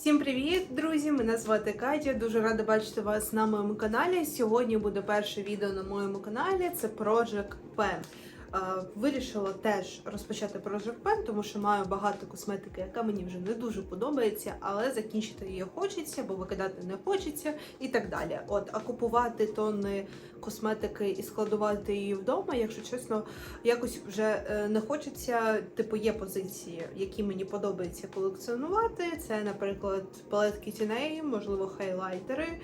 Всім привіт, друзі! Мене звати Катя. Дуже рада бачити вас на моєму каналі. Сьогодні буде перше відео на моєму каналі. Це Project Pen. Е, Вирішила теж розпочати Project Pen, тому що маю багато косметики, яка мені вже не дуже подобається, але закінчити її хочеться, бо викидати не хочеться і так далі. От, а купувати тонни косметики і складувати її вдома, якщо чесно, якось вже е, не хочеться. Типу, є позиції, які мені подобається колекціонувати. Це, наприклад, палетки тіней, можливо, хайлайтери.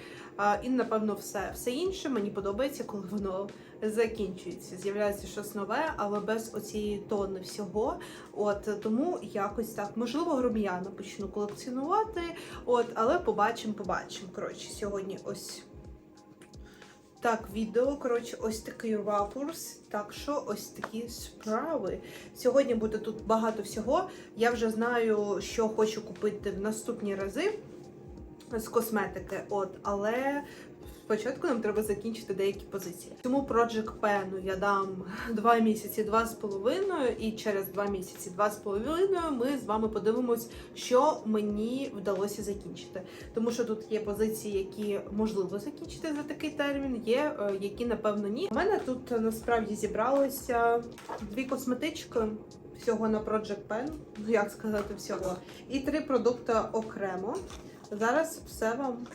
І напевно все. Все інше мені подобається, коли воно закінчується. З'являється щось нове, але без оцієї тони всього. От тому якось так. Можливо, гром'яна почну колекціонувати. От, але побачимо, побачимо. Коротше, сьогодні ось. Так, відео, коротше, ось такий ракурс. Так що ось такі справи. Сьогодні буде тут багато всього. Я вже знаю, що хочу купити в наступні рази з косметики. От, але спочатку нам треба закінчити деякі позиції. Тому Project Pen я дам 2 місяці, два з половиною, і через 2 місяці, два з половиною ми з вами подивимось, що мені вдалося закінчити. Тому що тут є позиції, які можливо закінчити за такий термін, є е, які напевно ні. У мене тут е, насправді зібралося дві косметички. Всього на Project Pen, ну як сказати всього, і три продукти окремо. Зараз все вам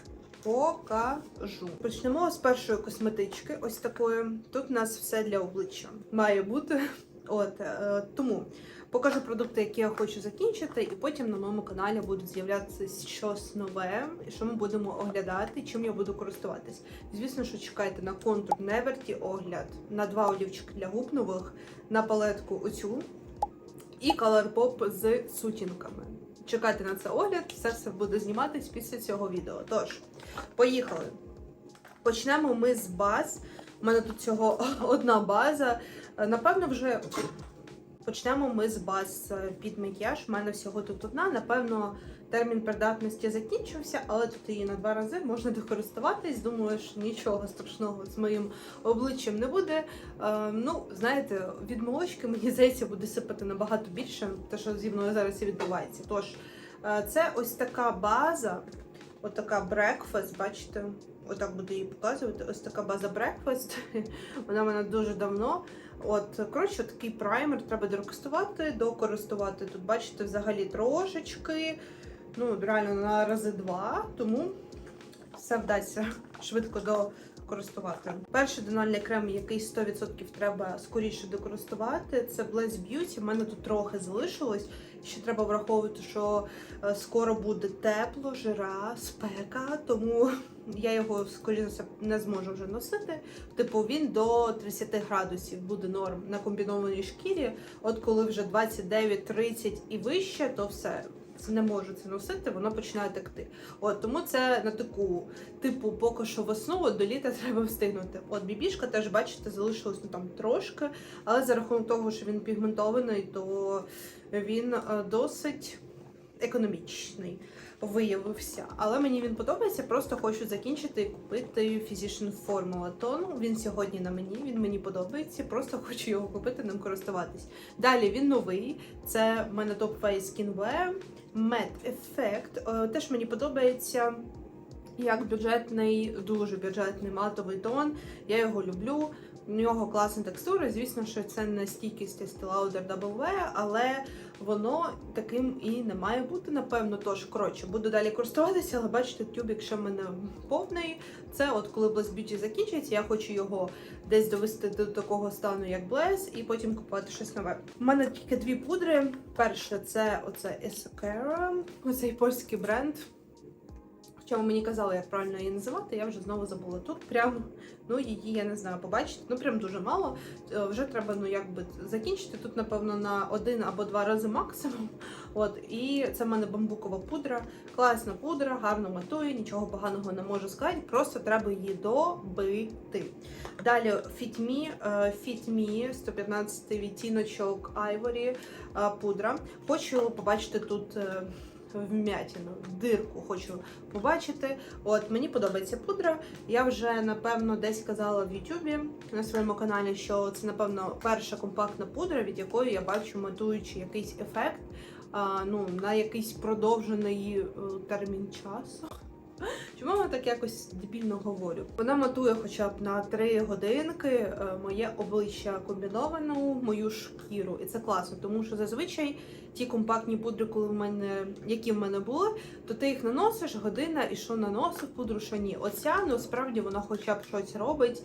покажу. Почнемо з першої косметички. Ось такої. Тут у нас все для обличчя має бути. От е, тому покажу продукти, які я хочу закінчити, і потім на моєму каналі будуть з'являтися щось нове, що ми будемо оглядати, чим я буду користуватись. Звісно, що чекайте на контур Неверті огляд, на два олівчики для губ нових, на палетку оцю і Colourpop з сутінками. Чекайте на це огляд, все все буде зніматись після цього відео. Тож, поїхали. Почнемо ми з баз. У мене тут цього одна база. Е, Напевно, вже почнемо ми з баз е, під макіяж. У мене всього тут одна. Напевно, термін придатності закінчився, але тут її на два рази можна докористуватись. Думаю, нічого страшного з моїм обличчям не буде. Е, ну, знаєте, від молочки, мені здається, буде сипати набагато більше, те, що зі мною зараз і відбувається. Тож, е, це ось така база, отака breakfast, бачите, отак буду її показувати. Ось така база breakfast. Вона в мене дуже давно. От, коротше, такий праймер треба докористувати, докористувати. Тут, бачите, взагалі трошечки. Ну, реально на рази два, тому все вдасться швидко докористувати. Перший дональний крем, який 100% треба скоріше докористувати, це Bless Beauty. У мене тут трохи залишилось. Ще треба враховувати, що е, скоро буде тепло, жара, спека, тому я його, скоріше не зможу вже носити. Типу, він до 30 градусів буде норм на комбінованій шкірі. От коли вже 29-30 і вище, то все. Не можу це носити, воно починає текти. От тому це на таку, типу, поки що весну, от до літа треба встигнути. От бібішка теж, бачите, залишилось ну, там трошки, але за рахунок того, що він пігментований, то він е, досить економічний виявився. Але мені він подобається, просто хочу закінчити і купити Physician Formula Tone. Він сьогодні на мені, він мені подобається, просто хочу його купити, ним користуватись. Далі він новий. Це в мене Face Skinwear Matte Effect. Е, Теж мені подобається. Як бюджетний, дуже бюджетний матовий тон. Я його люблю. У нього класна текстура. Звісно, що це не стійкість Lauder W, але воно таким і не має бути, напевно. Тож, коротше, буду далі користуватися, але бачите, тюбик ще мене повний. Це от коли Bless Beauty закінчиться, я хочу його десь довести до такого стану, як Bless, і потім купувати щось нове. У мене тільки дві пудри. Перше, це оце Esakera, оцей польський бренд. Хоча мені казали, як правильно її називати, я вже знову забула. Тут прям, ну її я не знаю, побачити, ну прям дуже мало. Е, Вже треба ну якби закінчити. Тут, напевно, на один або два рази максимум. От, і це в мене бамбукова пудра. Класна пудра, гарно матує, нічого поганого не можу сказати, просто треба її добити. Далі Me, е, Me 115 відтіночок Ivory е, пудра. Хочу побачити тут. Вмятину, дирку хочу побачити. От мені подобається пудра. Я вже напевно десь казала в Ютубі на своєму каналі, що це напевно перша компактна пудра, від якої я бачу матуючи якийсь ефект. а, ну, на якийсь продовжений е, термін часу. Чому я так якось дебільно говорю? Вона матує хоча б на 3 годинки е, моє обличчя комбіновану, мою шкіру, і це класно, тому що зазвичай ті компактні пудри, коли в мене, які в мене були, то ти їх наносиш година і що наносив пудру, що ні. Оця ну справді вона хоча б щось робить.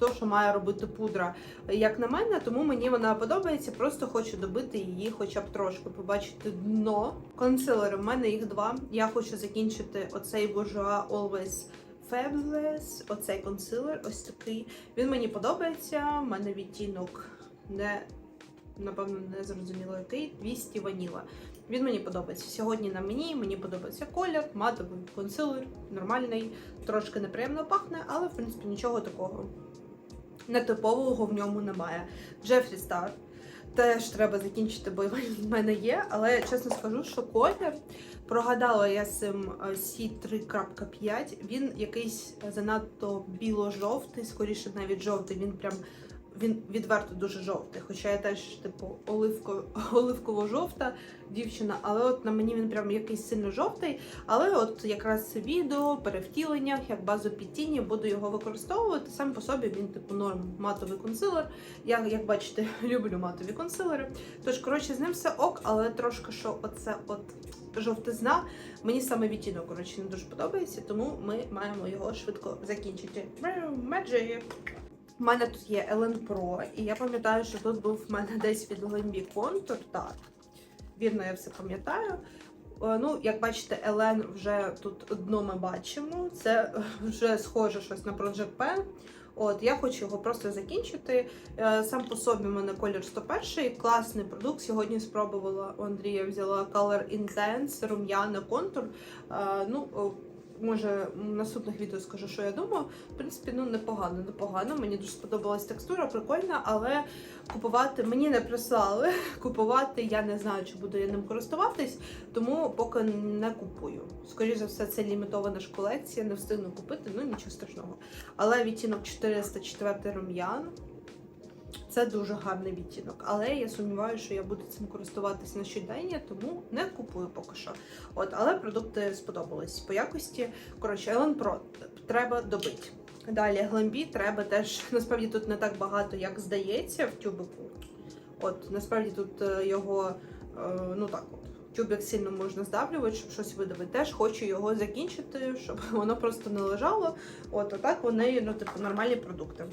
То, що має робити пудра, як на мене, тому мені вона подобається. Просто хочу добити її, хоча б трошки побачити дно. Консилери в мене їх два. Я хочу закінчити оцей Bourjois Always Fabulous, оцей консилер, ось такий. Він мені подобається. У мене відтінок не напевно не зрозуміло який 200 ваніла. Він мені подобається. Сьогодні на мені мені подобається колір, матовий консилер, нормальний, трошки неприємно пахне, але в принципі нічого такого нетипового в ньому немає. Джефрі Стар. Теж треба закінчити, бо в мене є. Але чесно скажу, що колір прогадала я з цим е, C3.5. Він якийсь занадто біло-жовтий, скоріше навіть жовтий. Він прям він відверто дуже жовтий. Хоча я теж, типу, оливко, оливково-жовта дівчина, але от на мені він прям якийсь сильно жовтий. Але от якраз відео, перевтіленнях, як базу під тіні, буду його використовувати. Сам по собі він, типу, норм матовий консилер. Я, як бачите, люблю матові консилери. Тож, коротше, з ним все ок, але трошки що оце от жовтизна. Мені саме відтінок, коротше, не дуже подобається, тому ми маємо його швидко закінчити. Magic! У мене тут є Ellen Pro, і я пам'ятаю, що тут був в мене десь від Lemby контур. Так, вірно, я все пам'ятаю. Е, Ну, як бачите, Елен вже тут дно ми бачимо. Це вже схоже щось на Project Pen. От, я хочу його просто закінчити. Е, Сам по собі в мене колір 101, класний продукт. Сьогодні спробувала у Андрія взяла Color Intense, рум'яна контур. Е, Ну, може, наступних відео скажу, що я думаю. В принципі, ну непогано, непогано. Мені дуже сподобалась текстура, прикольна, але купувати мені не прислали. Купувати я не знаю, чи буду я ним користуватись, тому поки не купую. Скоріше за все, це лімітована ж колекція, не встигну купити, ну нічого страшного. Але відтінок 404 рум'ян. Це дуже гарний відтінок, але я сумніваюся, що я буду цим користуватись на щодення, тому не купую поки що. От, але продукти сподобались по якості. Коротше, Ellen Pro треба добити. Далі Гламбі треба теж. Насправді тут не так багато, як здається, в тюбику. От насправді тут е, його е, ну так от. Тюбик сильно можна здавлювати, щоб щось видавити. Теж хочу його закінчити, щоб воно просто не лежало. От, отак вони ну, типу, нормальні продукти.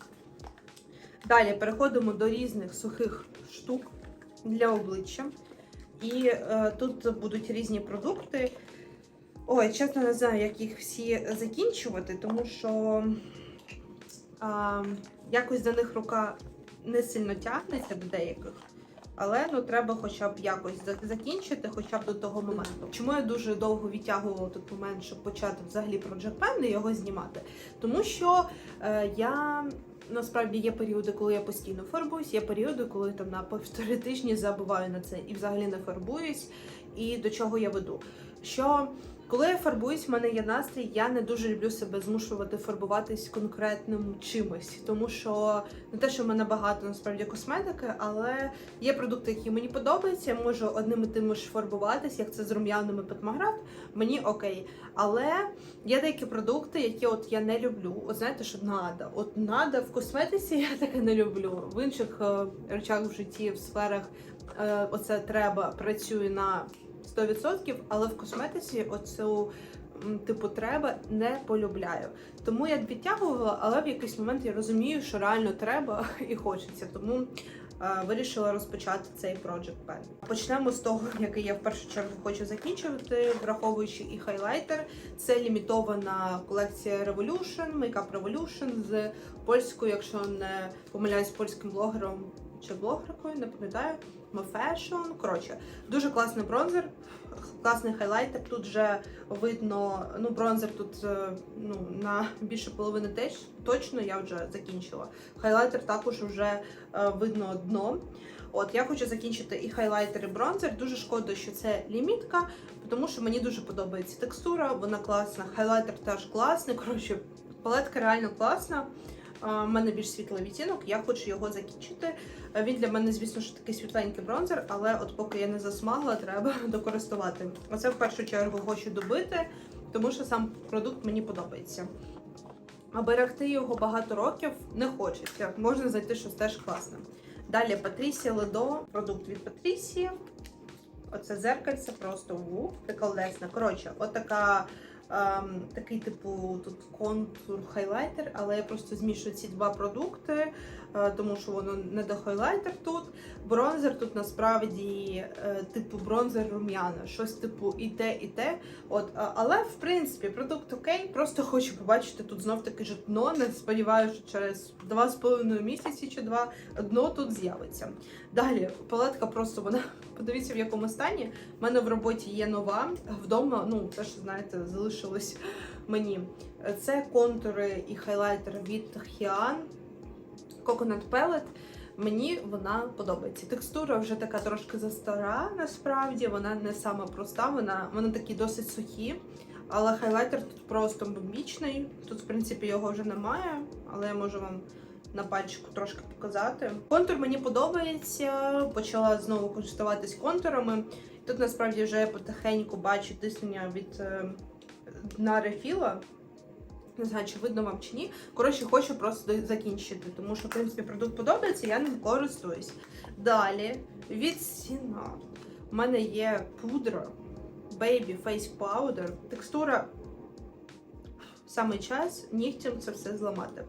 Далі переходимо до різних сухих штук для обличчя. І е, тут будуть різні продукти. Ой, чесно, не знаю, як їх всі закінчувати, тому що е, якось до них рука не сильно тягнеться до деяких. Але ну треба хоча б якось закінчити, хоча б до того моменту. Чому я дуже довго відтягувала той момент, щоб почати взагалі про Japan і його знімати? Тому що е, я насправді є періоди, коли я постійно фарбуюсь, є періоди, коли там на півтори тижні забуваю на це і взагалі не фарбуюсь. І до чого я веду? Що коли я фарбуюсь, в мене є настрій, я не дуже люблю себе змушувати фарбуватись конкретним чимось, тому що не те, що в мене багато насправді косметики, але є продукти, які мені подобаються. Я можу одним і тим ж фарбуватись, як це з рум'яними Петмаград, мені окей. Але є деякі продукти, які от я не люблю. От знаєте, що надо. От надо в косметиці я таке не люблю. В інших е, речах в житті, в сферах е, оце треба працює на 100%, але в косметиці оцю типу треба не полюбляю. Тому я відтягувала, але в якийсь момент я розумію, що реально треба і хочеться. Тому е, вирішила розпочати цей Project Pen. Почнемо з того, який я в першу чергу хочу закінчувати, враховуючи і хайлайтер. Це лімітована колекція Revolution, Makeup Revolution з польською, якщо не помиляюсь, польським блогером чи блогеркою, не пам'ятаю. Fashion. Коротше, дуже класний бронзер, класний хайлайтер. Тут вже видно, ну, бронзер тут е, ну, на більше половини теж точно я вже закінчила. Хайлайтер також вже е, видно дно. От я хочу закінчити і хайлайтер, і бронзер. Дуже шкода, що це лімітка, тому що мені дуже подобається текстура, вона класна. Хайлайтер теж класний. Коротше, палетка реально класна. У мене більш світлий відтінок, я хочу його закінчити. Е, Він для мене, звісно, що такий світленький бронзер, але от поки я не засмагла, треба докористувати. Оце в першу чергу хочу добити, тому що сам продукт мені подобається. А берегти його багато років не хочеться. Можна знайти щось теж класне. Далі Патрісія Ледо, продукт від Патрісії. Оце зеркальце просто ух, приколдесне. Коротше, отака. Ем, такий типу тут контур хайлайтер, але я просто змішую ці два продукти, тому що воно не до хайлайтер тут. Бронзер тут насправді е, типу бронзер рум'яна, щось типу і те, і те. От, але в принципі продукт окей. Просто хочу побачити тут знов таки житно. Не сподіваюся, що через два з половиною місяці чи два дно тут з'явиться. Далі палетка просто вона подивіться в якому стані. У мене в роботі є нова. Вдома, ну теж знаєте, залишилось мені. Це контури і хайлайтер від Hian Coconut Pellet. Мені вона подобається. Текстура вже така трошки застара, насправді вона не сама проста, вона, вони такі досить сухі. Але хайлайтер тут просто бомбічний. Тут, в принципі, його вже немає, але я можу вам на пальчику трошки показати. Контур мені подобається. Почала знову користуватись контурами. Тут насправді вже потихеньку бачу тиснення від е, дна рефіла. Не знаю, чи видно вам чи ні. Коротше, хочу просто закінчити, тому що, в принципі, продукт подобається, я ним користуюсь. Далі від Сіна. У мене є пудра Baby Face Powder. Текстура саме час нігтям це все зламати.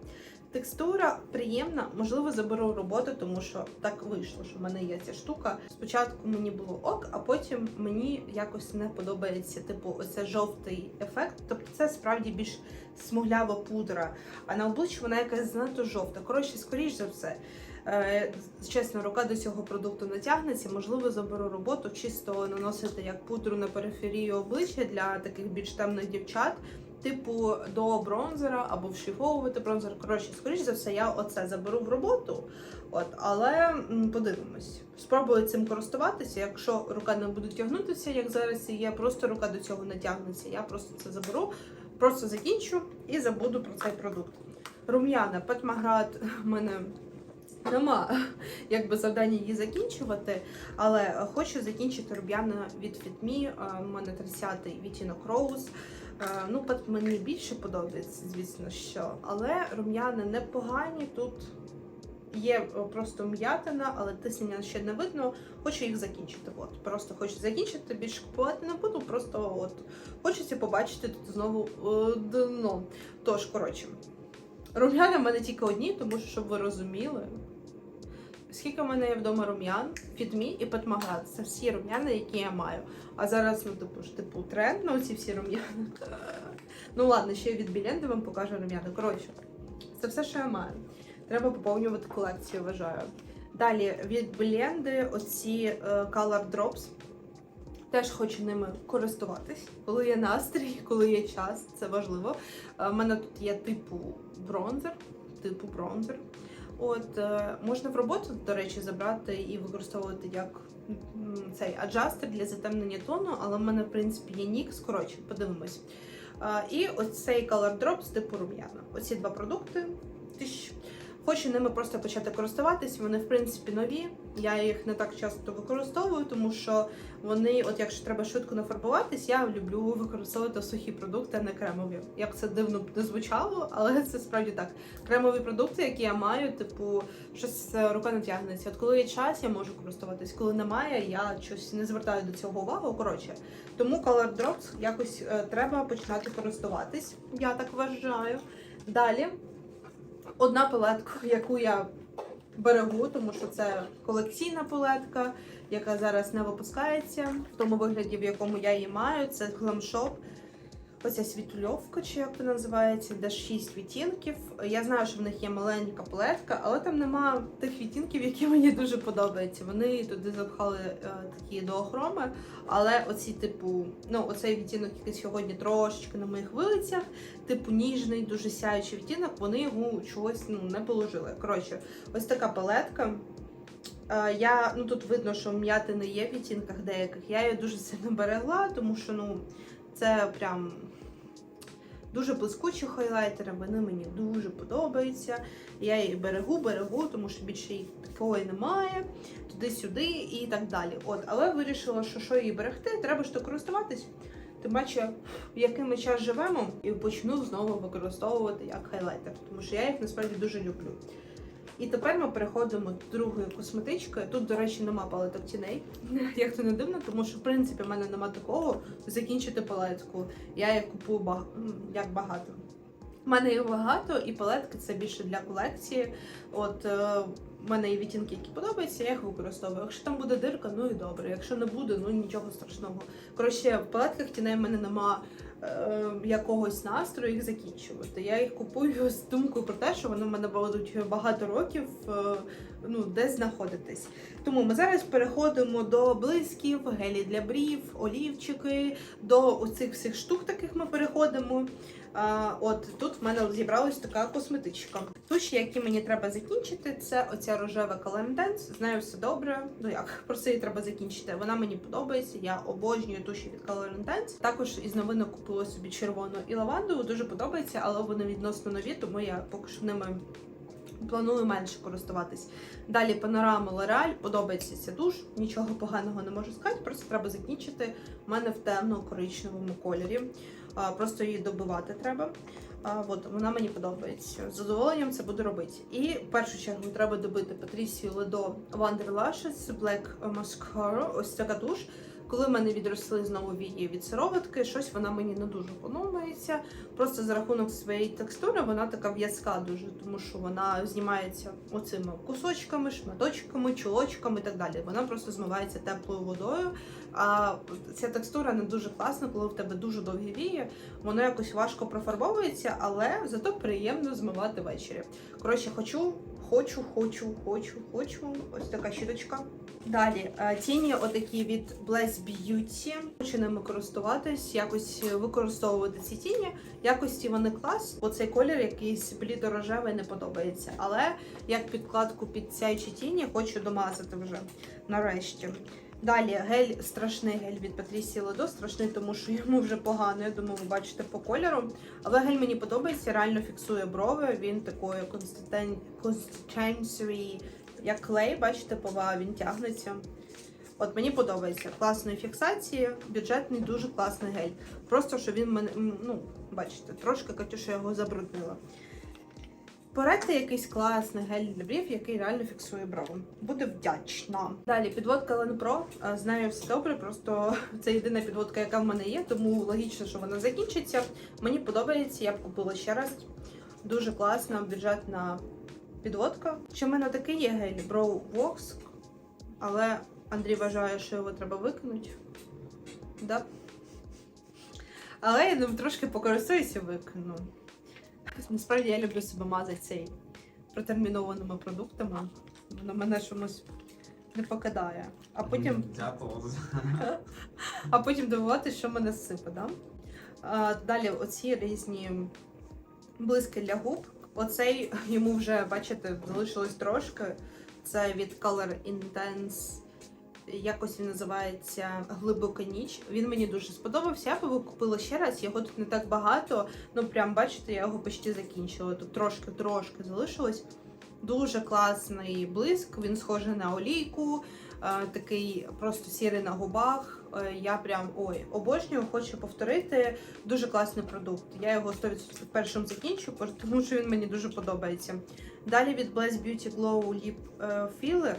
Текстура приємна, можливо, заберу роботу, тому що так вийшло, що в мене є ця штука. Спочатку мені було ок, а потім мені якось не подобається, типу, оце жовтий ефект. Тобто це справді більш смуглява пудра. А на обличчі вона якась занадто жовта. Коротше, скоріш за все. Е, чесно, рука до цього продукту не тягнеться. Можливо, заберу роботу, чисто наносити як пудру на периферію обличчя для таких більш темних дівчат. Типу до бронзера або вшліфовувати бронзер. Коротше, скоріш за все, я оце заберу в роботу. От, але подивимось. Спробую цим користуватися. Якщо рука не буде тягнутися, як зараз це є, просто рука до цього не тягнеться. Я просто це заберу, просто закінчу і забуду про цей продукт. Рум'яна, Петмаград в мене нема якби завдання її закінчувати, але хочу закінчити рум'яна від Fitme. У мене 30-й відтінок Rose. Е, Ну, мені більше подобається, звісно, що. Але рум'яни непогані. Тут є просто м'ятина, але тиснення ще не видно. Хочу їх закінчити. От. Просто хочу закінчити, більше купувати не буду. Просто от хочеться побачити тут знову е, дно. Тож, коротше, рум'яни в мене тільки одні, тому що, щоб ви розуміли. Скільки в мене є вдома рум'ян, Фітмі і Петмаград. Це всі рум'яни, які я маю. А зараз, ну, типу тренд на ці всі рум'яни. Ну ладно, ще від Біленди вам покажу рум'яни. Коротше, це все, що я маю. Треба поповнювати колекцію, вважаю. Далі від Біленди оці е, Color Drops. Теж хочу ними користуватись, коли є настрій, коли є час, це важливо. У мене тут є типу бронзер, типу бронзер. От е, можна в роботу, до речі, забрати і використовувати як цей аджастер для затемнення тону, але в мене, в принципі, є нікс. коротше, подивимось. Е, і оцей Color Drop з типу рум'яна. Оці два продукти. Хочу ними просто почати користуватись. Вони, в принципі, нові. Я їх не так часто використовую, тому що вони, от якщо треба швидко нафарбуватись, я люблю використовувати сухі продукти, а не кремові. Як це дивно не звучало, але це справді так. Кремові продукти, які я маю, типу, щось е, рука не тягнеться. От коли є час, я можу користуватись. Коли немає, я щось не звертаю до цього увагу. Коротше, тому Color Drops якось е, треба починати користуватись. Я так вважаю. Далі одна палетка, яку я берегу, тому що це колекційна палетка, яка зараз не випускається в тому вигляді, в якому я її маю. Це Glam Shop. Оця світульовка, чи як вона називається, де 6 відтінків. Я знаю, що в них є маленька палетка, але там нема тих відтінків, які мені дуже подобаються. Вони туди запхали е, такі доохроми, але оці, типу, ну, оцей відтінок, який сьогодні трошечки на моїх вилицях, типу ніжний, дуже сяючий відтінок, вони його чогось ну, не положили. Коротше, ось така палетка. Е, Я, ну тут видно, що м'яти не є в відтінках деяких. Я її дуже сильно берегла, тому що ну, це прям Дуже блискучі хайлайтери, вони мені дуже подобаються. Я їх берегу, берегу, тому що більше їх такої немає, туди-сюди і так далі. От, але вирішила, що що її берегти, треба ж то користуватись. Тим паче, в який ми час живемо, і почну знову використовувати як хайлайтер, тому що я їх насправді дуже люблю. І тепер ми переходимо до другої косметички. Тут, до речі, нема палеток тіней. Як то не дивно, тому що в принципі в мене нема такого закінчити палетку. Я їх купую баг... як багато. У мене їх багато, і палетки це більше для колекції. От е, в мене є відтінки, які подобаються, я їх використовую. Якщо там буде дирка, ну і добре. Якщо не буде, ну нічого страшного. Коротше, в палетках тіней в мене нема якогось настрою їх закінчувати. Я їх купую з думкою про те, що вони в мене будуть багато років е, ну, десь знаходитись. Тому ми зараз переходимо до блисків, гелі для брів, олівчики, до оцих всіх штук таких ми переходимо. А, от тут в мене зібралась така косметичка. Туші, які мені треба закінчити, це оця рожева Dance. З нею все добре. Ну як просто її треба закінчити. Вона мені подобається. Я обожнюю туші від Dance. Також із новинок купила собі червону і лавандову. Дуже подобається, але вони відносно нові, тому я поки що ними. Планую менше користуватись. Далі панорама L'Oreal, подобається ця душ, нічого поганого не можу сказати, просто треба закінчити. У мене в темно-коричневому кольорі. Просто її добивати треба. От, вона мені подобається. З задоволенням це буду робити. І в першу чергу треба добити Патрісію Ледо Wonder Lashes Black Mascara. Ось така душ. Коли в мене відросли знову вії від сироватки, щось вона мені не дуже подобається. Просто за рахунок своєї текстури вона така в'язка дуже, тому що вона знімається оцими кусочками, шматочками, чулочками і так далі. Вона просто змивається теплою водою. А ця текстура не дуже класна, коли в тебе дуже довгі вії. Воно якось важко профарбовується, але зато приємно змивати ввечері. Коротше, хочу, хочу, хочу, хочу, хочу. Ось така щіточка. Далі е, тіні отакі від Bless Beauty. Хочу ними користуватись, якось використовувати ці тіні. Якості вони клас. Оцей колір якийсь блідорожевий не подобається. Але як підкладку під сяючі тіні хочу домазати вже нарешті. Далі гель страшний гель від Патрісії Ледо. Страшний, тому що йому вже погано. Я думаю, ви бачите по кольору. Але гель мені подобається, реально фіксує брови. Він такої consistency, як клей, бачите, пова, він тягнеться. От мені подобається. Класної фіксації, бюджетний, дуже класний гель. Просто що він мене, ну, бачите, трошки Катюша його забруднила. Порадьте якийсь класний гель для брів, який реально фіксує брови. Буду вдячна. Далі підводка. Е, З нею все добре, просто це єдина підводка, яка в мене є, тому логічно, що вона закінчиться. Мені подобається, я б купила ще раз. Дуже класна, бюджетна підводка. Ще в мене такий є гель Brow Wax, але Андрій вважає, що його треба викинути. Да. Але я ним трошки покористуюся викину. Насправді я люблю себе мазати цей протермінованими продуктами. Воно мене чомусь не покидає. А потім, Дякую. а потім дивуватися, що мене сипе, да? А, далі оці різні блиски для губ. Оцей йому вже, бачите, залишилось трошки. Це від Color Intense. Якось він називається Глибока ніч. Він мені дуже сподобався. Я б його купила ще раз. Його тут не так багато. Ну прям бачите, я його почти закінчила. Тут трошки-трошки залишилось. Дуже класний блиск. Він схожий на олійку, е, такий просто сірий на губах. Е, Я прям ой, обожнюю, хочу повторити. Дуже класний продукт. Я його 100% першим закінчу, тому що він мені дуже подобається. Далі від Bless Beauty Glow Lip е, Filler.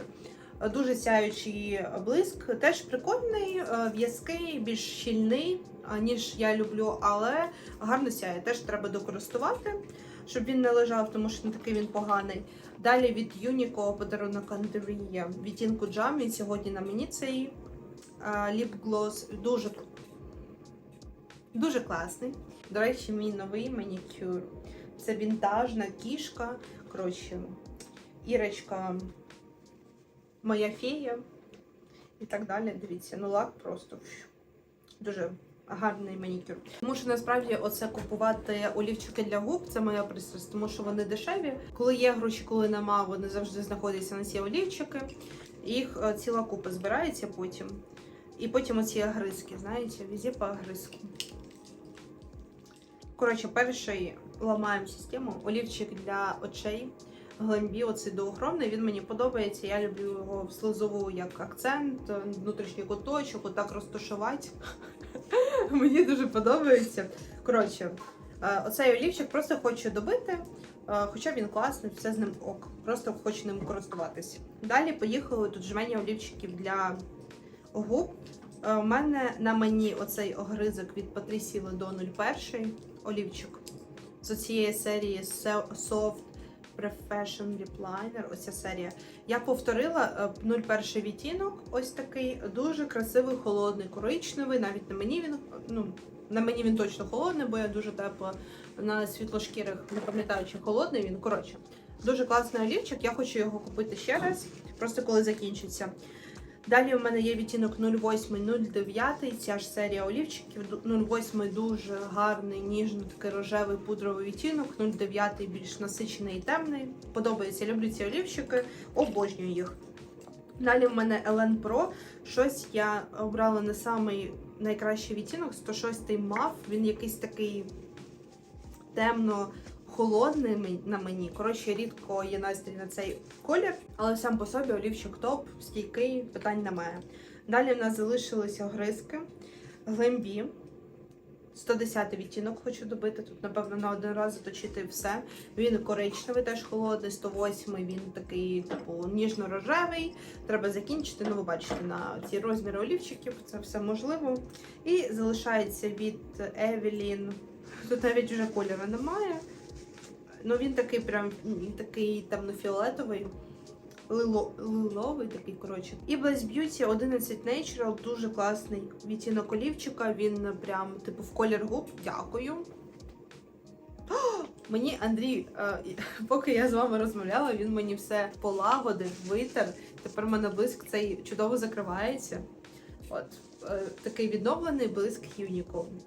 Дуже сяючий блиск, теж прикольний, е, в'язкий, більш щільний, ніж я люблю, але гарно сяє. Теж треба докористувати, щоб він не лежав, тому що не такий він поганий. Далі від Unico подарунок Андрія відтінку Jam. Він сьогодні на мені цей ліп глос дуже, дуже класний. До речі, мій новий манікюр. Це вінтажна кішка. Коротше, Ірочка моя фея і так далі. Дивіться, ну лак просто дуже гарний манікюр. Тому що насправді оце купувати олівчики для губ це моя пристрасть, тому що вони дешеві. Коли є гроші, коли нема, вони завжди знаходяться на ці олівчики. Їх е, ціла купа збирається потім. І потім оці огризки, знаєте, везде по огризки. Коротше, перший ламаємо систему. Олівчик для очей. Глембі, оцей доохромний, він мені подобається. Я люблю його в слизову як акцент, внутрішній куточок, отак розташувати. Мені дуже подобається. Коротше, е, оцей олівчик просто хочу добити, е, хоча він класний, все з ним ок. Просто хочу ним користуватись. Далі поїхали тут жмені олівчиків для губ. Е, У мене на мені оцей огризок від Патрісі до 01 олівчик з цієї серії Soft Profession Lip Liner, ось серія. Я повторила е, 01 відтінок, ось такий дуже красивий, холодний, коричневий. Навіть на мені він ну на мені він точно холодний, бо я дуже тепла на світлошкірих, не пам'ятаю, чи холодний він. Коротше, дуже класний олівчик. Я хочу його купити ще раз, просто коли закінчиться. Далі у мене є відтінок 08 09, ця ж серія олівчиків. 08 дуже гарний, ніжний, такий рожевий пудровий відтінок, 09 більш насичений і темний. Подобається, люблю ці олівчики, обожнюю їх. Далі в мене Elen Pro. Щось я обрала не самий найкращий відтінок, 106 мав. Він якийсь такий темно холодний на мені. Коротше, рідко є настрій на цей колір, але сам по собі олівчик топ, стійкий, питань немає. Далі в нас залишилися гризки, глембі. 110 відтінок хочу добити. Тут, напевно, на один раз заточити все. Він коричневий, теж холодний, 108 він такий, типу, ніжно-рожевий. Треба закінчити. Ну, ви бачите, на ці розміри олівчиків це все можливо. І залишається від Evelyn. Тут навіть вже кольору немає. Ну він такий прям такий темно-фіолетовий. Лило, лиловий такий, коротше. І Blaze Beauty 11 Natural, дуже класний відтінок олівчика. Він прям, типу, в колір губ. Дякую. О, Мені Андрій, е, поки я з вами розмовляла, він мені все полагодив, витер. Тепер в мене блиск цей чудово закривається. От, е, такий відновлений блиск Unicorn.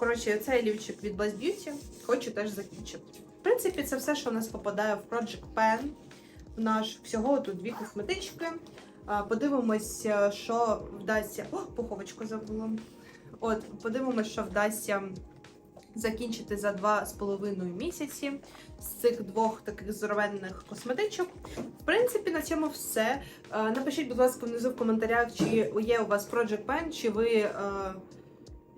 Коротше, цей олівчик від Blaze Beauty хочу теж закінчити. В принципі, це все, що у нас попадає в Project Pen. В наш всього тут дві косметички. Подивимось, е, що вдасться. О, пуховочку забула. От, подивимось, що вдасться закінчити за два з половиною місяці з цих двох таких здоровенних косметичок. В принципі, на цьому все. Е, Напишіть, будь ласка, внизу в коментарях, чи є у вас Project Pen, чи ви.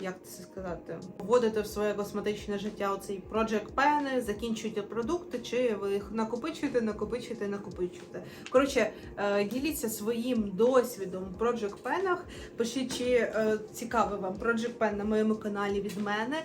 Як це сказати, вводите в своє косметичне життя оцей Project Pen, закінчуєте продукти, чи ви їх накопичуєте, накопичуєте, накопичуєте. Коротше, е, діліться своїм досвідом в Project Pen. Пишіть, чи е, цікавий вам Project Pen на моєму каналі від мене.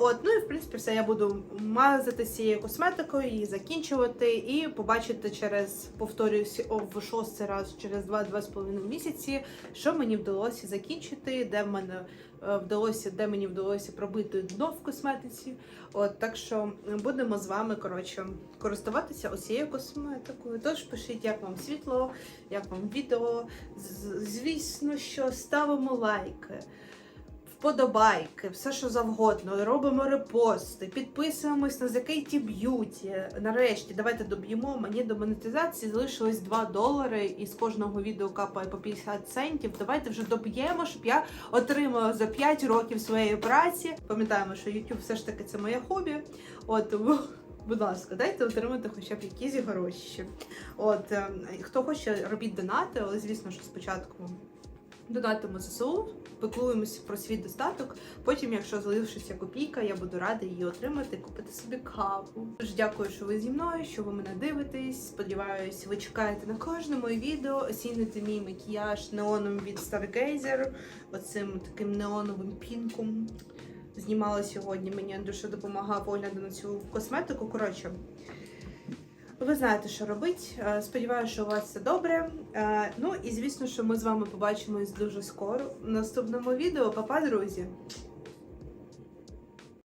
От, ну і в принципі все. Я буду мазати цією косметикою, її закінчувати, і побачити через, повторююсь, в шостий раз через 2-2,5 місяці, що мені вдалося закінчити, де в мене вдалося, де мені вдалося пробити дно в косметиці. От так що будемо з вами коротше користуватися усією косметикою. Тож пишіть, як вам світло, як вам відео. Звісно, що ставимо лайки. Вподобайки, все що завгодно, робимо репости, підписуємось на Katy Beauty. Нарешті, давайте доб'ємо. Мені до монетизації залишилось 2 долари, і з кожного відео капає по 50 центів. Давайте вже доб'ємо, щоб я отримала за 5 років своєї праці. Пам'ятаємо, що YouTube все ж таки це моє хобі. От. Будь ласка, дайте отримати хоча б якісь гроші. От е, хто хоче, робіть донати, але звісно, що спочатку донатимо ЗСУ, піклуємося про свій достаток. Потім, якщо залишиться копійка, я буду рада її отримати, купити собі каву. Тож дякую, що ви зі мною, що ви мене дивитесь. Сподіваюсь, ви чекаєте на кожне моє відео, оціните мій макіяж неоном від Stargazer, оцим таким неоновим пінком. Знімала сьогодні. Мені Андрюша допомагав огляду на цю косметику. Коротше. Ви знаєте, що робити. Е, Сподіваюся, що у вас все добре. Е, Ну і звісно, що ми з вами побачимось дуже скоро в наступному відео. Па-па, друзі!